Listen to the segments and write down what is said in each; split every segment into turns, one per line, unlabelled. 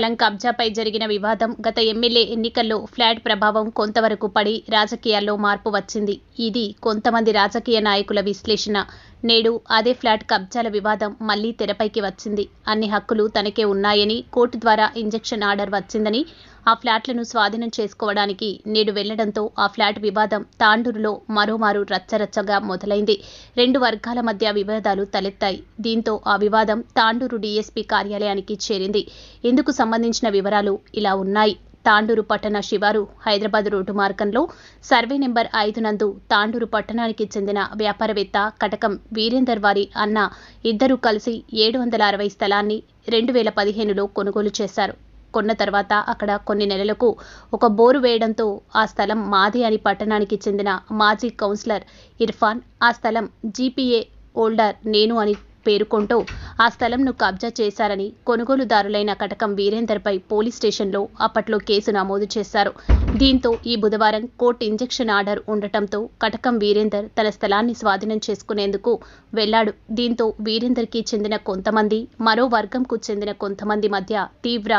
స్థలం కబ్జాపై జరిగిన వివాదం గత ఎమ్మెల్యే ఎన్నికల్లో ఫ్లాట్ ప్రభావం కొంతవరకు పడి రాజకీయాల్లో మార్పు వచ్చింది. ఇది కొంతమంది రాజకీయ నాయకుల విశ్లేషణ. నేడు అదే ఫ్లాట్ కబ్జాల వివాదం మళ్ళీ తెరపైకి వచ్చింది. అన్ని హక్కులు తనకే ఉన్నాయని కోర్టు ద్వారా ఇంజెక్షన్ ఆర్డర్ వచ్చిందని ఆ ఫ్లాట్లను స్వాధీనం చేసుకోవడానికి నేడు వెళ్ళడంతో ఆ ఫ్లాట్ వివాదం తాండూరులో మరోమారు రచ్చరచ్చగా మొదలైంది. రెండు వర్గాల మధ్య వివాదాలు తలెత్తాయి. దీంతో ఆ వివాదం తాండూరు డీఎస్పీ కార్యాలయానికి చేరింది. ఇందుకు సంబంధించిన వివరాలు ఇలా ఉన్నాయి? తాండూరు పట్టణ శివారు హైదరాబాద్ రోడ్డు మార్గంలో సర్వే నెంబర్ ఐదు నందు తాండూరు పట్టణానికి చెందిన వ్యాపారవేత్త కటకం వీరేందర్ వారి అన్న ఇద్దరూ కలిసి ఏడు వందల అరవై స్థలాన్ని రెండు వేల పదిహేనులో కొనుగోలు చేశారు. కొన్న తర్వాత అక్కడ కొన్ని నెలలకు ఒక బోరు వేయడంతో ఆ స్థలం మాది అని పట్టణానికి చెందిన మాజీ కౌన్సిలర్ ఇర్ఫాన్ ఆ స్థలం జీపీఏ ఓల్డర్ నేను అని పేర్కొంటూ ఆ స్థలంను కబ్జా చేశారని కొనుగోలుదారులైన కటకం వీరేందర్పై పోలీస్ స్టేషన్లో అప్పట్లో కేసు నమోదు చేశారు. దీంతో ఈ బుధవారం కోర్టు ఇంజెక్షన్ ఆర్డర్ ఉండటంతో కటకం వీరేందర్ తన స్థలాన్ని స్వాధీనం చేసుకునేందుకు వెళ్ళాడు. దీంతో వీరేందర్కి చెందిన కొంతమంది మరో వర్గంకు చెందిన కొంతమంది మధ్య తీవ్ర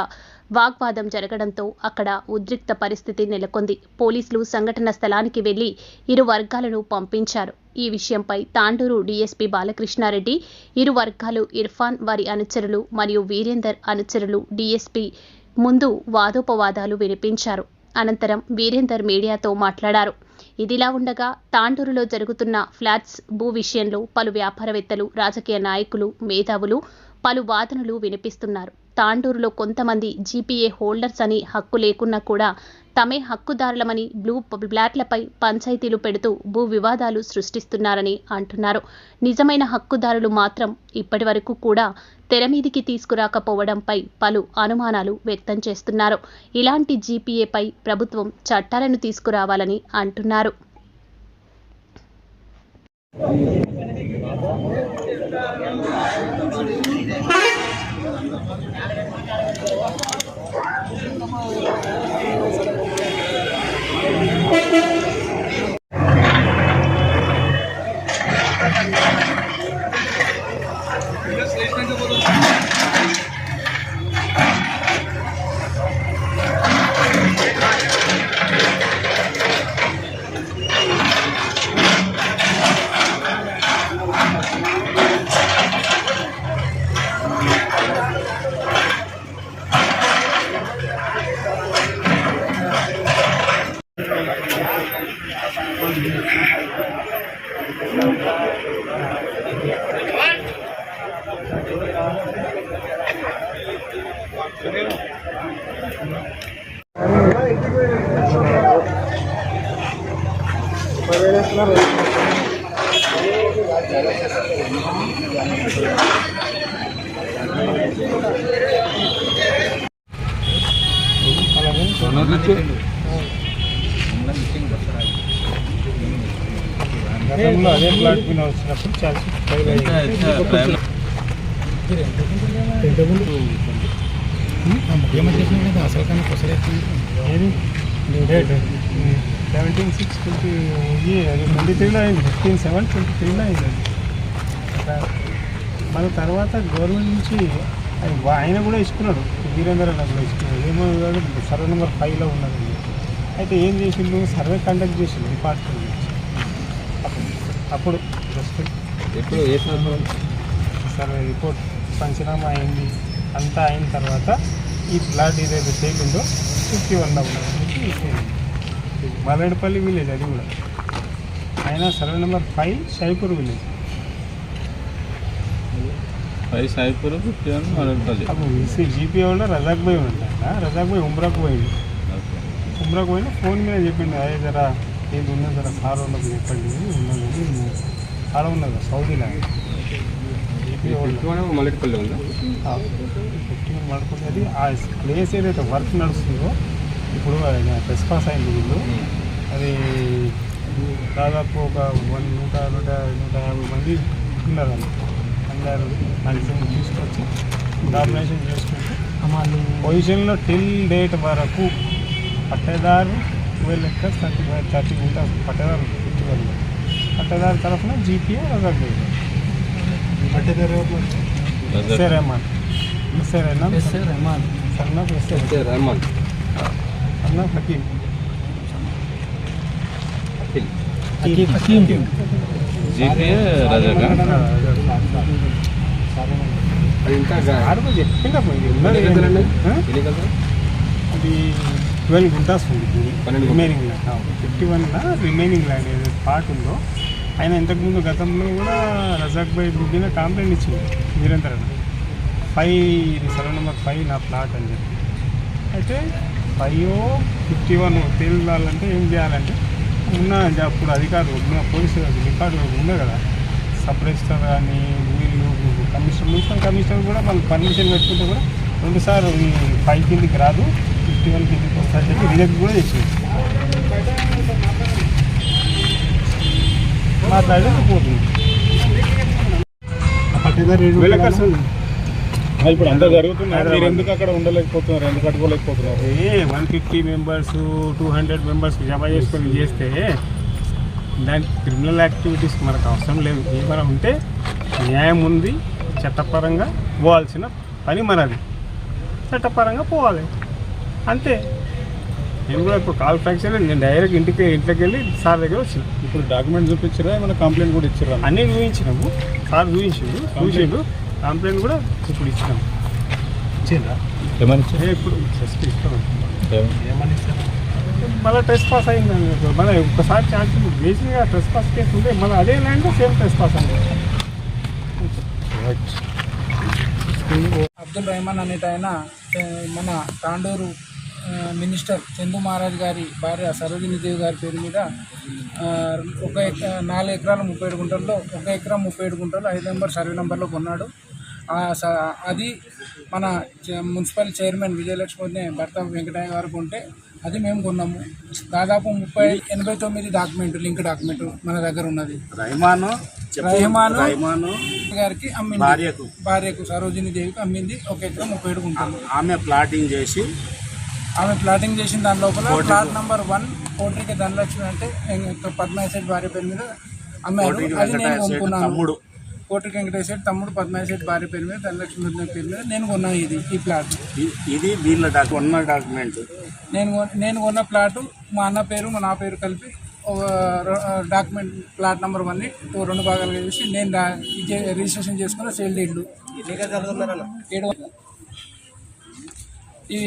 వాగ్వాదం జరగడంతో అక్కడ ఉద్రిక్త పరిస్థితి నెలకొంది. పోలీసులు సంఘటన స్థలానికి వెళ్ళి ఇరు వర్గాలను పంపించారు. ఈ విషయంపై తాండూరు డీఎస్పీ బాలకృష్ణారెడ్డి ఇరు వర్గాలు ఇర్ఫాన్ వారి అనుచరులు మరియు వీరేందర్ అనుచరులు డీఎస్పీ ముందు వాదోపవాదాలు వినిపించారు. అనంతరం వీరేందర్ మీడియాతో మాట్లాడారు. ఇదిలా ఉండగా తాండూరులో జరుగుతున్న ఫ్లాట్స్ భూ విషయంలో పలు వ్యాపారవేత్తలు రాజకీయ నాయకులు మేధావులు పలు వాదనలు వినిపిస్తున్నారు. తాండూరులో కొంతమంది జీపీఏ హోల్డర్స్ అని హక్కు లేకున్నా కూడా తమే హక్కుదారులమని బ్లూ బ్లాట్లపై పంచాయతీలు పెడుతూ భూ వివాదాలు సృష్టిస్తున్నారని అంటున్నారు. నిజమైన హక్కుదారులు మాత్రం ఇప్పటి వరకు కూడా తెర మీదికి తీసుకురాకపోవడంపై పలు అనుమానాలు వ్యక్తం చేస్తున్నారు. ఇలాంటి జీపీఏపై ప్రభుత్వం చట్టాలను తీసుకురావాలని అంటున్నారు. Thank you. Buenas noches.
గతంలో అదే ప్లాట్ మీద వచ్చినప్పుడు చాలా ఏది డేట్ సెవెంటీన్ సిక్స్ ట్వంటీ అది ట్వంటీ త్రీలో అయింది ఫిఫ్టీన్ సెవెన్ ట్వంటీ త్రీలో అయింది అది మన తర్వాత గవర్నమెంట్ నుంచి అది ఆయన కూడా ఇచ్చుకున్నాడు వీరేంద్ర కూడా ఇచ్చుకున్నాడు ఏమో సర్వే నెంబర్ ఫైవ్లో ఉన్నది. అయితే ఏం చేసిండు? సర్వే కండక్ట్ చేసిండు డిపార్ట్మెంట్ అప్పుడు జస్ట్
ఎప్పుడు ఏ సంవత్సరం
సర్వే రిపోర్ట్ పంచనామా అయింది అంతా అయిన తర్వాత ఈ ప్లాట్ ఏదైతే తేలిందో ఫిఫ్టీ వన్ మలెడపల్లి విలేజ్ అది కూడా. ఆయన survey number five Shaipur village.
Five Saipur fifty one మరొకటి
అప్పుడు జీపీ వాళ్ళు రజాక్ భాయ్ ఉంటాయన రజాక్ భాయ్ ఉమ్రాకు పోయింది ఉమ్రాకు పోయిన ఫోన్ మీద చెప్పిండు అదే జరా ఏది ఉన్నది జరా సార్ వాళ్ళకి చెప్పండి ఉన్నది చాలా ఉన్నది సౌదీలో.
మల్లెటపల్లి ఉందా?
ఆ ప్లేస్ ఏదైతే వర్క్ నడుస్తుందో ఇప్పుడు ప్రెస్ పాస్ అయింది వీళ్ళు. అది దాదాపు ఒక వన్ నూట నూట నూట యాభై మంది ఉన్నారు అందరు మ్యాక్సిమం తీసుకొచ్చి డామినేషన్ చేసుకుంటూ పొజిషన్లో టిల్ డేట్ వరకు పట్టేదారు twelve acres thirty five thirty ఉంటారు పట్టేదారు ఫిఫ్టీ వన్ పట్టేదారు తరఫున GPA Razak పట్టేదారు Rehman. SA Rehman
Rahman.
Son of Hakeem
Akhil. GPA రజాకా. అది ఇంకా
చెప్పిందా అది ట్వెల్వ్ గుంటాస్ ఉంది remaining land fifty one remaining land ఏదైతే పార్ట్ ఉందో ఆయన ఇంతకుముందు గతంలో కూడా రజాక్ భాయ్ మీద కంప్లైంట్ ఇచ్చింది Virendra five survey number five నా ప్లాట్ అని చెప్పి. అయితే ఫైవ్ ఫిఫ్టీ వన్ తేలాలంటే ఏం చేయాలంటే ఉన్న అప్పుడు అధికారులు ఉన్న పోలీసు రికార్డు ఉంది కదా సబ్ రిజిస్టర్ కానీ వీళ్ళు కమిషనర్ మున్సిపల్ కమిషనర్ కూడా వాళ్ళు పర్మిషన్ పెట్టుకుంటే కూడా రెండుసార్లు ఈ ఫైవ్ కిందికి రాదు. ఫిఫ్టీ వన్ వస్తారని చెప్పి రిజెక్ట్ కూడా చేసింది మాట్లాడితే పోతుంది
ఇప్పుడు అంతా జరుగుతుంది మీరు ఎందుకు అక్కడ ఉండలేకపోతున్నారు ఎందుకు కట్టుకోలేకపోతున్నారు
ఏ one fifty members two hundred members జమ చేసుకొని చేస్తే దాని క్రిమినల్ యాక్టివిటీస్ మనకు అవసరం లేదు ఏమైనా ఉంటే న్యాయం ఉంది చట్టపరంగా పోవాల్సిన పని మనది చట్టపరంగా పోవాలి అంతే. నేను కూడా ఇప్పుడు కాల్ ఫ్రాక్చర్ నేను డైరెక్ట్ ఇంటికి ఇంట్లోకి వెళ్ళి సార్ దగ్గర వచ్చిన
ఇప్పుడు డాక్యుమెంట్ చూపించారా? ఏమైనా కంప్లైంట్ కూడా ఇచ్చారా
అన్నీ చూపించినాము. సార్ చూపించిండు చూసిండు. కంప్లైంట్ కూడా ఇప్పుడు ఇచ్చినాము ఇచ్చిందా
ఏమని
ఇప్పుడు జస్ట్ ఇస్తాం.
ఏమని?
మళ్ళీ ట్రెస్ పాస్ అయింది మళ్ళీ ఒక్కసారి ఛాన్స్ బేసిక్గా ట్రెస్ పాస్ కేసు ఉంటే మళ్ళీ అదే ల్యాండ్ సేమ్ ట్రెస్ పాస్ అయింది.
అబ్దుల్ రెహమాన్ అనేట ఆయన మన తాండూరు మినిస్టర్ చందు మహారాజ్ గారి భార్య సరోజిని దేవి గారి పేరు మీద ఒక ఎక- నాలుగు ఎకరాల ముప్పై ఏడు గుంటల్లో ఒక ఎకరం ముప్పై ఏడు గుంటలు ఐదు నెంబర్ సర్వే నెంబర్లో కొన్నాడు. స- అది మన మున్సిపల్ చైర్మన్ విజయలక్ష్మి భర్త వెంకటయ్య గారు కొంటే అది మేము కొన్నాము. దాదాపు ముప్పై ఎనభై తొమ్మిది డాక్యుమెంట్ లింక్ డాక్యుమెంట్ మన దగ్గర ఉన్నది.
రహమాను
రహమాను
రహమాను
గారికి అమ్మింది.
భార్యకు.
భార్యకు సరోజిని దేవికి అమ్మింది. ఒక ఎకరం ముప్పై ఏడు గుంటలు.
ఆమె ప్లాటింగ్ చేసి
ఆమె ప్లాటింగ్ చేసిన దాని లోపల ప్లాట్ నంబర్ వన్ కోటికి ధనలక్ష్మి అంటే పద్మాశెట్టి భార్య పేరు మీద అమ్మారు
కోటికి
అది నేను కొనుక్కున్నాను
తమ్ముడు.
కోటికి వెంకటేశ్వర తమ్ముడు పద్మాశెట్టి భార్య పేరు మీద ధనలక్ష్మి పేరు మీద నేను కొన్నాను ఇది ఈ ప్లాట్
ఇది వీళ్ళ డాక్యుమెంట్
నేను నేను కొన్న ప్లాటు మా అన్న పేరు మా నా పేరు కలిపి డాక్యుమెంట్ ప్లాట్ నెంబర్ వన్ని రెండు భాగాలుగా చేసి నేను ఇది రిజిస్ట్రేషన్ చేసుకున్న సేల్ డీడ్లు ఈ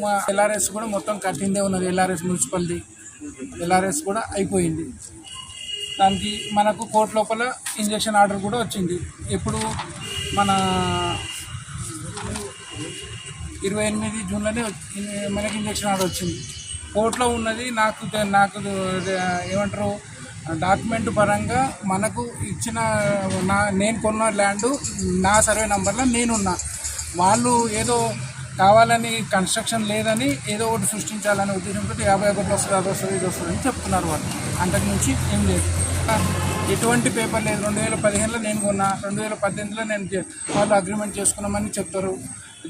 మా ఎల్ఆర్ఎస్ కూడా మొత్తం కట్టిందే ఉన్నది ఎల్ఆర్ఎస్ మున్సిపాలిటీ. ఎల్ఆర్ఎస్ కూడా అయిపోయింది. దానికి మనకు కోర్టు లోపల ఇంజక్షన్ ఆర్డర్ కూడా వచ్చింది. ఎప్పుడు? మన ఇరవై ఎనిమిది జూన్లోనే మనకి ఇంజక్షన్ ఆర్డర్ వచ్చింది. కోర్టులో ఉన్నది. నాకు నాకు ఏమంటారు? డాక్యుమెంట్ పరంగా మనకు ఇచ్చిన నా నేను కొన్న ల్యాండ్ నా సర్వే నెంబర్లో నేనున్నా. వాళ్ళు ఏదో కావాలని కన్స్ట్రక్షన్ లేదని ఏదో ఒకటి సృష్టించాలనే ఉద్దేశంతో యాభై ఒకటి వస్తుంది అది వస్తుంది ఇది వస్తుంది అని చెప్తున్నారు వాళ్ళు. అంతకుమించి ఏం లేదు. ఎటువంటి పేపర్ లేదు. రెండు వేల పదిహేనులో నేను కొన్నా రెండు వేల పద్దెనిమిదిలో నేను వాళ్ళు అగ్రిమెంట్ చేసుకున్నామని చెప్తారు.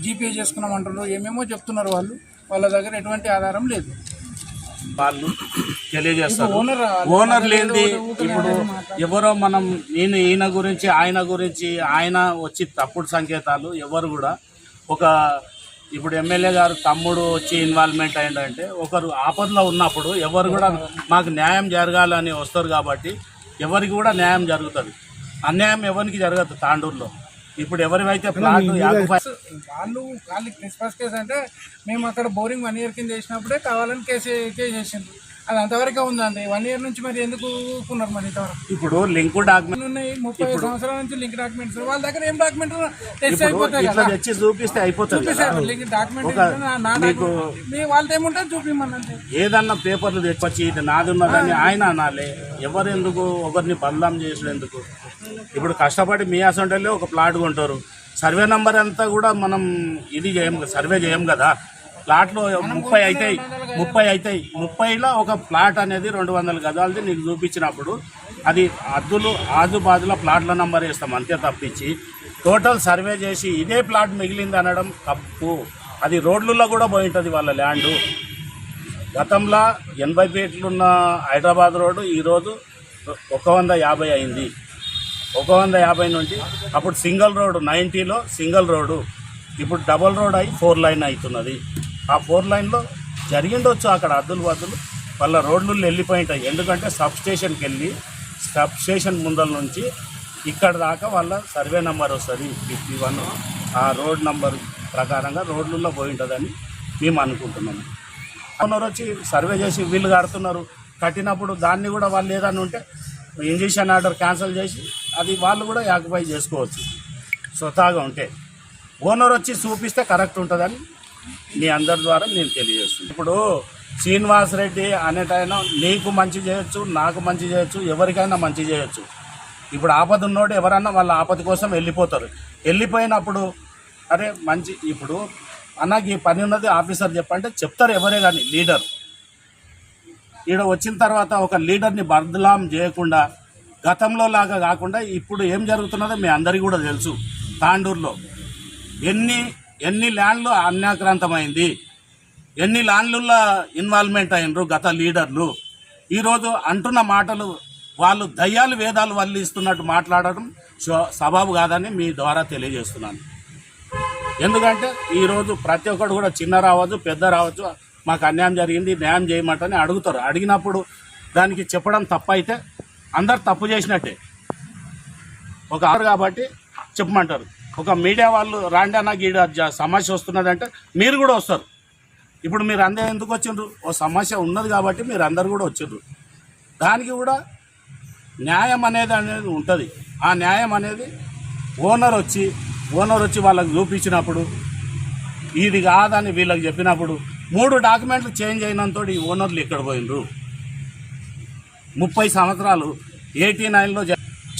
జీపే చేసుకున్నామంటారు. ఏమేమో చెప్తున్నారు వాళ్ళు. వాళ్ళ దగ్గర ఎటువంటి ఆధారం లేదు.
వాళ్ళు తెలియజేస్తారు.
ఓనర్
ఓనర్ లేనిది ఇప్పుడు ఎవరో మనం నేను ఈయన గురించి ఆయన గురించి ఆయన వచ్చి తప్పుడు సంకేతాలు ఎవరు కూడా ఒక ఇప్పుడు ఎమ్మెల్యే గారు తమ్ముడు వచ్చి ఇన్వాల్వ్మెంట్ అయిందంటే ఒకరు ఆపదలో ఉన్నప్పుడు ఎవరు కూడా మాకు న్యాయం జరగాలని వస్తారు కాబట్టి ఎవరికి కూడా న్యాయం జరుగుతుంది. అన్యాయం ఎవరికి జరగదు తాండూరులో. ఇప్పుడు ఎవరివైతే ప్లాట్
వాళ్ళు వాళ్ళు క్రిస్మస్ కేసు అంటే మేము అక్కడ బోరింగ్ వన్ ఇయర్ కింద చేసినప్పుడే కావాలని కేసు కేసు చేసిండ్రు అది అంతవరకే ఉందండి. వన్ ఇయర్ నుంచి మరి ఎందుకు ఊరుకున్నారు మరి ఇంతవరకు?
ఇప్పుడు లింకు డాక్యుమెంట్
ఉన్నాయి ముప్పై సంవత్సరాల నుంచి లింక్ డాక్యుమెంట్స్. వాళ్ళ దగ్గర ఏం డాక్యుమెంట్ టెస్ట్ అయిపోతాయి కదా.
తెచ్చి చూపిస్తే అయిపోతుంది
లింక్ డాక్యుమెంట్ మీ వాళ్ళతో ఏముంటుంది చూపిమ్మనంటే
ఏదన్నా పేపర్లు తెచ్చి ఇది నాది ఉన్నదని ఆయన అనాలి. ఎవరు ఎందుకు ఒకరిని బదలాం చేసుడు ఎందుకు ఇప్పుడు కష్టపడి మీ అసంటలో ఒక ప్లాట్ కొంటారు. సర్వే నంబర్ అంతా కూడా మనం ఇది చేయం సర్వే చేయం కదా. ప్లాట్లు ముప్పై అవుతాయి ముప్పై అవుతాయి ముప్పైలో ఒక ప్లాట్ అనేది రెండు వందల గజాలది నీకు చూపించినప్పుడు అది అద్దులు ఆజుబాజుల ప్లాట్ల నంబర్ వేస్తాం అంతే తప్పించి. టోటల్ సర్వే చేసి ఇదే ప్లాట్ మిగిలింది అనడం తప్పు. అది రోడ్లలో కూడా పోయి ఉంటుంది వాళ్ళ ల్యాండు. గతంలో ఎనభై ఫీట్లున్న హైదరాబాద్ రోడ్డు ఈరోజు ఒక వంద యాభై అయింది. ఒక వంద యాభై నుండి అప్పుడు సింగిల్ రోడ్డు నైంటీలో సింగిల్ రోడ్డు. ఇప్పుడు డబల్ రోడ్ అయి ఫోర్ లైన్ అవుతున్నది. ఆ ఫోర్ లైన్లో జరిగిండొచ్చు అక్కడ అద్దులు వద్దులు. వాళ్ళ రోడ్లు వెళ్ళిపోయి ఉంటాయి ఎందుకంటే సబ్ స్టేషన్కి వెళ్ళి సబ్ స్టేషన్ ముందల నుంచి ఇక్కడ దాకా వాళ్ళ సర్వే నెంబర్ వస్తుంది. ఫిఫ్టీ వన్ ఆ రోడ్ నెంబర్ ప్రకారంగా రోడ్లలో పోయి ఉంటుందని మేము అనుకుంటున్నాము. ఓనర్ వచ్చి సర్వే చేసి వీళ్ళు కడుతున్నారు. కట్టినప్పుడు దాన్ని కూడా వాళ్ళు ఏదైనా ఉంటే ఇంజక్షన్ ఆర్డర్ క్యాన్సిల్ చేసి అది వాళ్ళు కూడా యాక్యుపై చేసుకోవచ్చు. స్వతహాగా ఉంటే. ఓనర్ వచ్చి చూపిస్తే కరెక్ట్ ఉంటుందని మీ అందరి ద్వారా నేను తెలియజేస్తున్నాను. ఇప్పుడు శ్రీనివాస్ రెడ్డి అనేటైనా నీకు మంచి చేయొచ్చు నాకు మంచి చేయొచ్చు ఎవరికైనా మంచి చేయొచ్చు. ఇప్పుడు ఆపద ఉన్నోడు ఎవరన్నా వాళ్ళ ఆపద కోసం వెళ్ళిపోతారు. వెళ్ళిపోయినప్పుడు అరే మంచి ఇప్పుడు అన్నకి ఈ పని ఉన్నది ఆఫీసర్ చెప్పంటే చెప్తారు ఎవరే కానీ లీడర్. ఈడ వచ్చిన తర్వాత ఒక లీడర్ని బదలాం చేయకుండా గతంలో లాగా కాకుండా ఇప్పుడు ఏం జరుగుతున్నదో మీ అందరికీ కూడా తెలుసు. తాండూరులో ఎన్ని ఎన్ని ల్యాండ్లు అన్యాక్రాంతమైంది? ఎన్ని ల్యాండ్లలో ఇన్వాల్వ్మెంట్ అయినరు గత లీడర్లు? ఈరోజు అంటున్న మాటలు వాళ్ళు దయ్యాలు వేదాలు వల్లిస్తున్నట్టు మాట్లాడడం శో- సబాబు కాదని మీ ద్వారా తెలియజేస్తున్నాను. ఎందుకంటే ఈరోజు ప్రతి ఒక్కడు కూడా చిన్న రావచ్చు పెద్ద రావచ్చు మాకు అన్యాయం జరిగింది న్యాయం చేయమంటని అడుగుతారు. అడిగినప్పుడు దానికి చెప్పడం తప్పు అయితే అందరు తప్పు చేసినట్టే. ఒక ఆరు కాబట్టి చెప్పమంటారు. ఒక మీడియా వాళ్ళు రాండి అన్న గీడ సమస్య వస్తున్నదంటే మీరు కూడా వస్తారు. ఇప్పుడు మీరు అందరూ ఎందుకు వచ్చిండ్రు? ఓ సమస్య ఉన్నది కాబట్టి మీరు అందరు కూడా వచ్చిండ్రు. దానికి కూడా న్యాయం అనేది అనేది ఉంటుంది. ఆ న్యాయం అనేది ఓనర్ వచ్చి ఓనర్ వచ్చి వాళ్ళకి చూపించినప్పుడు ఇది కాదని వీళ్ళకి చెప్పినప్పుడు మూడు డాక్యుమెంట్లు చేంజ్ అయినంతో ఈ ఓనర్లు ఇక్కడ పోయినరు ముప్పై సంవత్సరాలు ఎయిటీ నైన్లో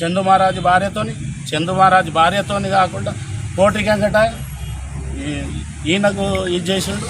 చందు మహారాజు భార్యతోని చందు మహారాజ్ భార్యతోని కాకుండా కోటి వెంకట ఈయనకు ఇది చేసిండు.